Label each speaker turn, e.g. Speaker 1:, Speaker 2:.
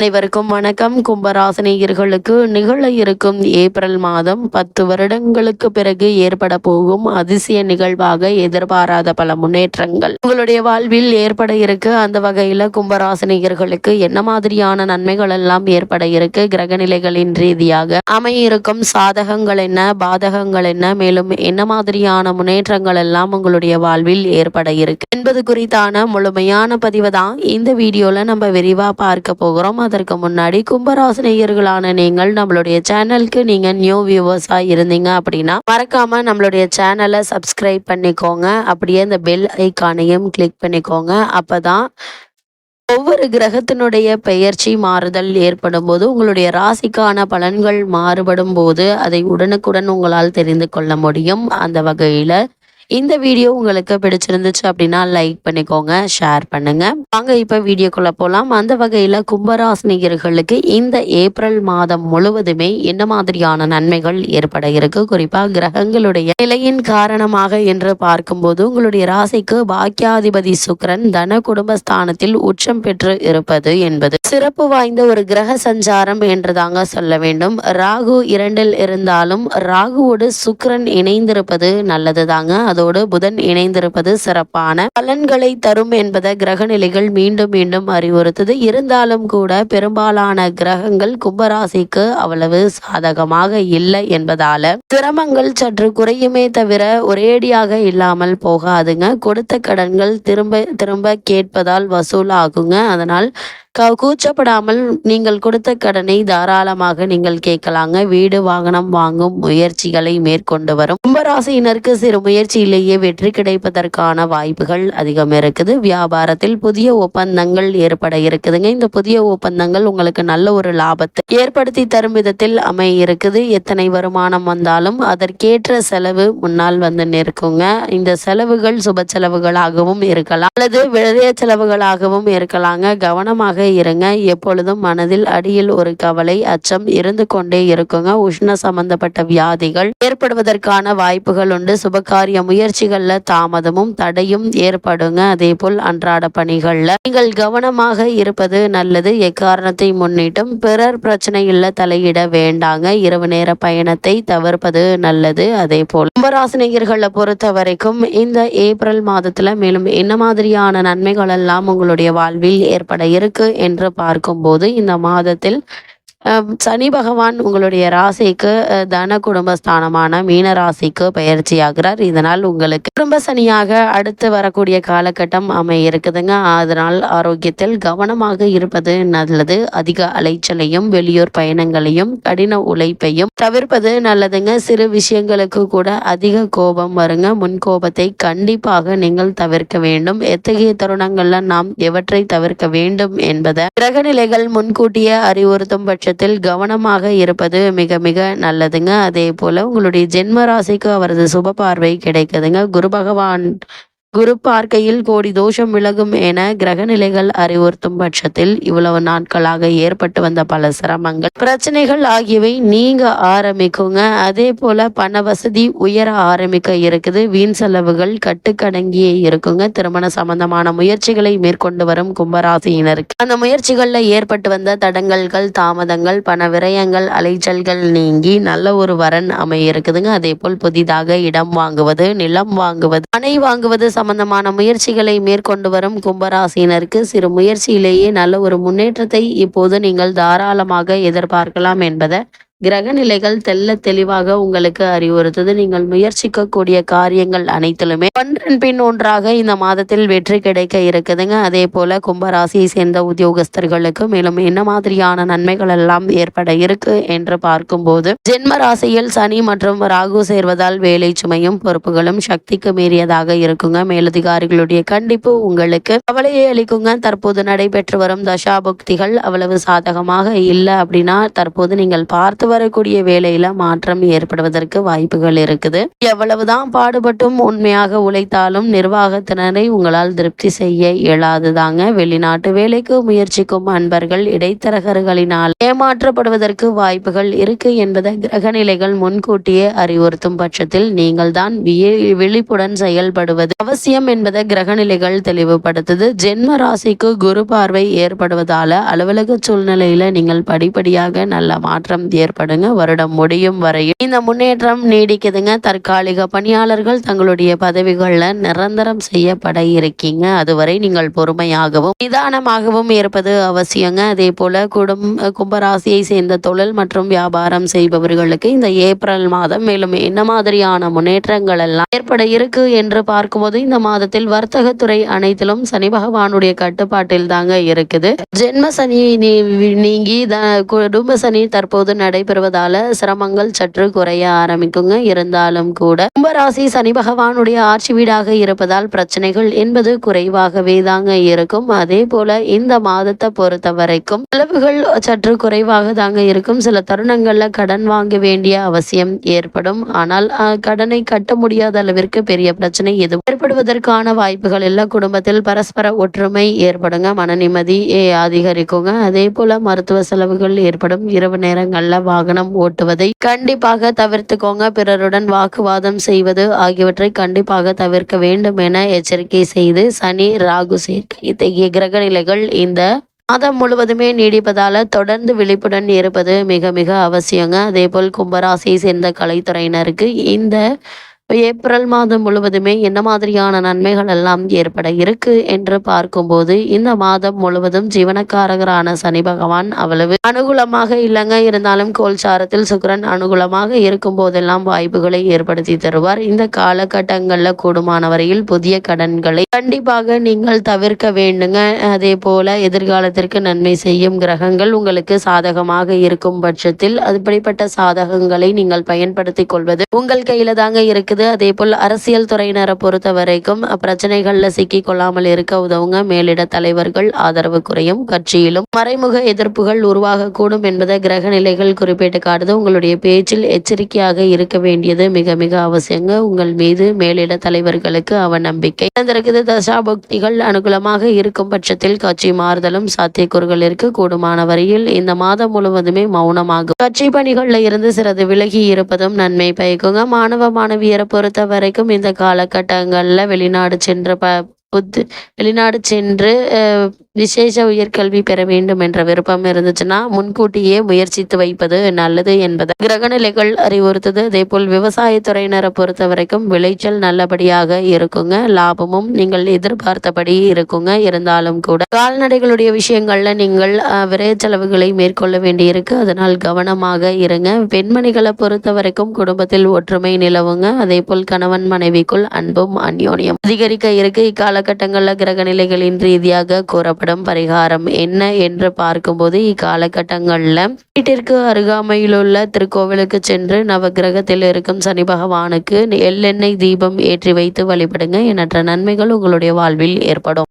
Speaker 1: அனைவருக்கும் வணக்கம். கும்பராசினியர்களுக்கு நிகழ இருக்கும் ஏப்ரல் மாதம் பத்து வருடங்களுக்கு பிறகு ஏற்பட போகும் அதிசய நிகழ்வாக எதிர்பாராத பல முன்னேற்றங்கள். உங்களுடைய வாழ்வில் ஏற்பட இருக்கு. அந்த வகையில கும்பராசினியர்களுக்கு என்ன மாதிரியான நன்மைகள் எல்லாம் ஏற்பட இருக்கு? கிரகநிலைகளின் ரீதியாக அமையிருக்கும் சாதகங்கள் என்ன? பாதகங்கள் என்ன? மேலும் என்ன மாதிரியான முன்னேற்றங்கள் எல்லாம் உங்களுடைய வாழ்வில் ஏற்பட இருக்கு? என்பது குறித்தான முழுமையான பதிவு தான் இந்த வீடியோல நம்ம விரிவா பார்க்க போகிறோம். அதற்கு முன்னாடி கும்பராசினியர்களான நீங்கள் நம்மளுடைய சேனலுக்கு நீங்க நியூ வியூவர்ஸா இருந்தீங்க அப்படின்னா மறக்காம நம்மளுடைய சேனலை சப்ஸ்கிரைப் பண்ணிக்கோங்க. அப்படியே இந்த பெல் ஐக்கானையும் கிளிக் பண்ணிக்கோங்க. அப்பதான் ஒவ்வொரு கிரகத்தினுடைய பெயர்ச்சி மாறுதல் ஏற்படும் போது உங்களுடைய ராசிக்கான பலன்கள் மாறுபடும் போது அதை உடனுக்குடன் உங்களால் தெரிந்து கொள்ள முடியும். அந்த வகையில் இந்த வீடியோ உங்களுக்கு பிடிச்சிருந்துச்சு அப்படின்னா லைக் பண்ணிக்கோங்க ஷேர் பண்ணுங்க. வாங்க இப்ப வீடியோக்குள்ள போலாம். அந்த வகையில கும்பராசினியர்களுக்கு இந்த ஏப்ரல் மாதம் முழுவதுமே என்ன மாதிரியான நன்மைகள் ஏற்பட இருக்கு? குறிப்பா கிரகங்களுடைய நிலையின் காரணமாக என்று பார்க்கும்போது உங்களுடைய ராசிக்கு பாக்கியாதிபதி சுக்ரன் தன குடும்பஸ்தானத்தில் உச்சம் பெற்று இருப்பது என்பது சிறப்பு வாய்ந்த ஒரு கிரக சஞ்சாரம் என்று தாங்க சொல்ல வேண்டும். ராகு இரண்டில் இருந்தாலும் ராகுவோடு சுக்ரன் இணைந்திருப்பது நல்லது தாங்க இருப்பதோடு புதன் இணைந்திருப்பது சிறப்பான பலன்களை தரும் என்பதை கிரக நிலைகள் மீண்டும் மீண்டும் அறிவுறுத்தது. இருந்தாலும் கூட பெரும்பாலான கிரகங்கள் கும்பராசிக்கு அவ்வளவு சாதகமாக இல்லை என்பதால சிரமங்கள் சற்று குறையுமே தவிர ஒரேடியாக இல்லாமல் போகாதுங்க. கொடுத்த கடன்கள் திரும்ப திரும்ப கேட்பதால் வசூலாகுங்க. அதனால் கூச்சப்படாமல் நீங்கள் கொடுத்த கடனை தாராளமாக நீங்கள் கேட்கலாங்க. வீடு வாகனம் வாங்கும் முயற்சிகளை மேற்கொண்டு வரும். கும்பராசியினருக்கு சிறு முயற்சியிலேயே வெற்றி கிடைப்பதற்கான வாய்ப்புகள் அதிகம் இருக்குது. வியாபாரத்தில் புதிய ஒப்பந்தங்கள் ஏற்பட இருக்குதுங்க. இந்த புதிய ஒப்பந்தங்கள் உங்களுக்கு நல்ல ஒரு லாபத்தை ஏற்படுத்தி தரும் விதத்தில் அமை இருக்குது. எத்தனை வருமானம் வந்தாலும் அதற்கேற்ற செலவு முன்னால் வந்து நிற்குங்க. இந்த செலவுகள் சுப செலவுகளாகவும் இருக்கலாம். அல்லது விளைய செலவுகளாகவும் இருக்கலாங்க. கவனமாக இருங்க. எப்பொழுதும் மனதில் அடியில் ஒரு கவலை அச்சம் இருந்து கொண்டே இருக்குங்க. உஷ்ண சம்பந்தப்பட்ட வியாதிகள் ஏற்படுவதற்கான வாய்ப்புகள் உண்டு. சுபகாரிய முயற்சிகள்ல தாமதமும் தடையும் ஏற்படுங்க. அதே போல் அன்றாட பணிகள்ல நீங்கள் கவனமாக இருப்பது நல்லது. எக்காரணத்தை முன்னிட்டும் பிறர் பிரச்சனையில் தலையிட வேண்டாங்க. இரவு நேர பயணத்தை தவிர்ப்பது நல்லது. அதே போல் கும்பராசினியர்களை பொறுத்த வரைக்கும் இந்த ஏப்ரல் மாதத்துல மேலும் என்ன மாதிரியான நன்மைகள் எல்லாம் உங்களுடைய வாழ்வில் ஏற்பட இருக்கு? என்று பார்க்கும்போது இந்த மாதத்தில் சனி பகவான் உங்களுடைய ராசிக்கு தன குடும்ப ஸ்தானமான மீன ராசிக்கு பயிற்சியாகிறார். இதனால் உங்களுக்கு குடும்ப சனியாக அடுத்து வரக்கூடிய காலகட்டம் அமை இருக்குதுங்க அதனால் ஆரோக்கியத்தில் கவனமாக இருப்பது நல்லது. அதிக அலைச்சலையும் வெளியூர் பயணங்களையும் கடின உழைப்பையும் தவிர்ப்பது நல்லதுங்க. சிறு விஷயங்களுக்கு கூட அதிக கோபம் வருங்க. முன் கோபத்தை கண்டிப்பாக நீங்கள் தவிர்க்க வேண்டும். எத்தகைய தருணங்கள்ல நாம் எவற்றை தவிர்க்க வேண்டும் என்பதை கிரகநிலைகள் முன்கூட்டியே அறிவுறுத்தும் பட்சத்தில் கவனமாக இருப்பது மிக மிக நல்லதுங்க. அதே போல உங்களுடைய ஜென்ம ராசிக்கு அவரது சுப பார்வை கிடைக்குதுங்க. குரு பகவான் குரு பார்க்கையில் கோடி தோஷம் விலகும் என கிரகநிலைகள் அறிவுறுத்தும் பட்சத்தில் இவ்வளவு நாட்களாக ஏற்பட்டு வந்த பல சிரமங்கள் பிரச்சனைகள் ஆகியவை நீங்க ஆரம்பிக்குங்க. அதே போல பண வசதி உயர ஆரம்பிக்க இருக்குது. வீண் செலவுகள் கட்டுக்கடங்கியே இருக்குங்க. திருமண சம்பந்தமான முயற்சிகளை மேற்கொண்டு வரும் கும்பராசியினருக்கு. அந்த முயற்சிகள்ல ஏற்பட்டு வந்த தடங்கல்கள் தாமதங்கள் பண விரயங்கள் அலைச்சல்கள் நீங்கி நல்ல ஒரு வரன் அமைய இருக்குதுங்க. அதே போல் புதிதாக இடம் வாங்குவது நிலம் வாங்குவது அணை வாங்குவது சம்பந்தமான முயற்சிகளை மேற்கொண்டு வரும் கும்பராசினருக்கு சிறு முயற்சியிலேயே நல்ல ஒரு முன்னேற்றத்தை இப்போது நீங்கள் தாராளமாக எதிர்பார்க்கலாம் என்பதை கிரகநிலைகள் தெல்ல தெளிவாக உங்களுக்கு அறிவுறுத்தது. நீங்கள் முயற்சிக்கக்கூடிய காரியங்கள் அனைத்திலுமே ஒன்றன் பின் ஒன்றாக இந்த மாதத்தில் வெற்றி கிடைக்க இருக்குதுங்க. அதே போல கும்பராசியை சேர்ந்த உத்தியோகஸ்தர்களுக்கு மேலும் என்ன மாதிரியான நன்மைகள் எல்லாம் ஏற்பட இருக்கு என்று பார்க்கும்போது ஜென்ம ராசியில் சனி மற்றும் ராகு சேர்வதால் வேலை சுமையும் பொறுப்புகளும் சக்திக்கு மீறியதாக இருக்குங்க. மேலதிகாரிகளுடைய கண்டிப்பு உங்களுக்கு கவலையை அளிக்குங்க. தற்போது நடைபெற்று வரும் தசாபுக்திகள் அவ்வளவு சாதகமாக இல்லை அப்படின்னா தற்போது நீங்கள் பார்த்து வரக்கூடிய வேலையில மாற்றம் ஏற்படுவதற்கு வாய்ப்புகள் இருக்குது. எவ்வளவுதான் பாடுபட்டும் உண்மையாக உழைத்தாலும் நிர்வாகத்தினரை உங்களால் திருப்தி செய்ய இயலாதுதாங்க. வெளிநாட்டு வேலைக்கு முயற்சிக்கும் அன்பர்கள் இடைத்தரகர்களினால் ஏமாற்றப்படுவதற்கு வாய்ப்புகள் இருக்கு என்பதை கிரகநிலைகள் முன்கூட்டியே அறிவுறுத்தும் பட்சத்தில் நீங்கள் தான் விழிப்புடன் செயல்படுவது அவசியம் என்பதை கிரகநிலைகள் தெளிவுபடுத்துது. ஜென்ம ராசிக்கு குரு பார்வை ஏற்படுவதால அலுவலக சூழ்நிலையில நீங்கள் படிப்படியாக நல்ல மாற்றம் ஏற்படுங்க வருடம் முடியும் வரையும் இந்த முன்னேற்றம் நீடிக்குதுங்க. தற்காலிக பணியாளர்கள் தங்களுடைய பதவிகளில் நிரந்தரம் செய்யப்பட இருக்கீங்க. அதுவரை நீங்கள் பொறுமையாகவும் நிதானமாகவும் இருப்பது அவசியங்க. அதே போல குடும்ப கும்பராசியை சேர்ந்த தொழில் மற்றும் வியாபாரம் செய்பவர்களுக்கு இந்த ஏப்ரல் மாதம் மேலும் என்ன மாதிரியான முன்னேற்றங்கள் எல்லாம் ஏற்பட இருக்கு என்று பார்க்கும்போது இந்த மாதத்தில் வர்த்தகத்துறை அனைத்திலும் சனி பகவானுடைய கட்டுப்பாட்டில் தாங்க இருக்குது. ஜென்ம சனி நீங்கி குடும்ப சனி தற்போது நடை பெறுவதால சிரமங்கள் சற்று குறைய ஆரம்பிக்குங்க. இருந்தாலும் கூட கும்பராசி சனி பகவானுடைய ஆட்சி வீடாக இருப்பதால் பிரச்சனைகள் என்பது குறைவாகவே தாங்க இருக்கும். அதே போல இந்த மாதத்தை பொறுத்த வரைக்கும் செலவுகள் சற்று குறைவாக தாங்க இருக்கும். சில தருணங்கள்ல கடன் வாங்க வேண்டிய அவசியம் ஏற்படும். ஆனால் கடனை கட்ட முடியாத அளவிற்கு பெரிய பிரச்சனை எதுவும் ஏற்படுவதற்கான வாய்ப்புகள் எல்லாம் குடும்பத்தில் பரஸ்பர ஒற்றுமை ஏற்படுங்க. மன நிம்மதி அதிகரிக்குங்க. அதே போல மருத்துவ செலவுகள் ஏற்படும். இரவு நேரங்கள்ல வாகனம் ஓட்டுவதை கண்டிப்பாக தவிர்த்துக்கோங்க. பிறருடன் வாக்குவாதம் செய்வது ஆகியவற்றை கண்டிப்பாக தவிர்க்க வேண்டும் என எச்சரிக்கை செய்து சனி ராகு சேர்க்கை. இத்தகைய கிரக நிலைகள் இந்த மாதம் முழுவதுமே நீடிப்பதால தொடர்ந்து விழிப்புடன் இருப்பது மிக மிக அவசியங்க. அதே போல் கும்பராசியை சேர்ந்த கலைத்துறையினருக்கு இந்த ஏப்ரல் மாதம் முழுவதுமே என்ன மாதிரியான நன்மைகள் எல்லாம் ஏற்பட இருக்கு என்று பார்க்கும்போது இந்த மாதம் முழுவதும் ஜீவனக்காரகரான சனி பகவான் அவ்வளவு அனுகூலமாக இல்லைங்க. இருந்தாலும் கோல்சாரத்தில் சுக்கரன் அனுகூலமாக இருக்கும் போதெல்லாம் வாய்ப்புகளை ஏற்படுத்தி தருவார். இந்த காலகட்டங்கள்ல கூடுமான வரையில் புதிய கடன்களை கண்டிப்பாக நீங்கள் தவிர்க்க வேண்டுங்க. அதே போல எதிர்காலத்திற்கு நன்மை செய்யும் கிரகங்கள் உங்களுக்கு சாதகமாக இருக்கும் பட்சத்தில் அதுபடிப்பட்ட சாதகங்களை நீங்கள் பயன்படுத்திக் கொள்வது உங்கள் கையில தாங்க இருக்குது. இருக்குது அதே போல் அரசியல் துறையினரை பொறுத்த வரைக்கும் பிரச்சனைகளில் சிக்கி கொள்ளாமல் இருக்க உதவுங்க. மேலிட தலைவர்கள் ஆதரவு குறையும். கட்சியிலும் மறைமுக எதிர்ப்புகள் உருவாகக்கூடும் என்பதை கிரக நிலைகள் குறிப்பிட்டு காட்டுது. உங்களுடைய பேச்சில் எச்சரிக்கையாக இருக்க வேண்டியது மிக மிக அவசியங்க. உங்கள் மீது மேலிட தலைவர்களுக்கு அவநம்பிக்கை இருக்குது தசாபக்திகள் அனுகூலமாக இருக்கும் பட்சத்தில் கட்சி மாறுதலும் சாத்தியக்கூறுகள் இருக்கு. கூடுமான வரையில் இந்த மாதம் முழுவதுமே மௌனமாகும். கட்சி பணிகளில் இருந்து சிறிது விலகி இருப்பதும் நன்மை பயக்குங்க. மாணவ மாணவியரை பொறுத்த வரைக்கும் இந்த காலகட்டங்களில் வெளிநாடு சென்ற ப புத்து வெளிநாடு சென்று விசேஷ உயர்கல்வி பெற வேண்டும் என்ற விருப்பம் இருந்துச்சுன்னா முன்கூட்டியே முயற்சித்து வைப்பது நல்லது என்பது. கிரகநிலைகள் அறிவுறுத்தது. அதே போல் விவசாயத்துறையினரை பொறுத்த வரைக்கும் விளைச்சல் நல்லபடியாக இருக்குங்க. லாபமும் நீங்கள் எதிர்பார்த்தபடி இருக்குங்க. இருந்தாலும் கூட கால்நடைகளுடைய விஷயங்கள்ல நீங்கள் விரை செலவுகளை மேற்கொள்ள வேண்டியிருக்கு. அதனால் கவனமாக இருங்க. பெண்மணிகளை பொறுத்த வரைக்கும் குடும்பத்தில் ஒற்றுமை நிலவுங்க. அதே போல் கணவன் மனைவிக்குள் அன்பும் அந்யோன்யம் அதிகரிக்க இருக்கு. காலகட்டங்களில் கிரகநிலைகளின் ரீதியாக கூறப்படும் பரிகாரம் என்ன என்று பார்க்கும்போது இக்காலகட்டங்களில் வீட்டிற்கு அருகாமையிலுள்ள திருக்கோவிலுக்கு சென்று நவகிரகத்தில் இருக்கும் சனி பகவானுக்கு எள்ளெண்ணெய் தீபம் ஏற்றி வைத்து வழிபடுங்க. எண்ணற்ற நன்மைகள் உங்களுடைய வாழ்வில் ஏற்படும்.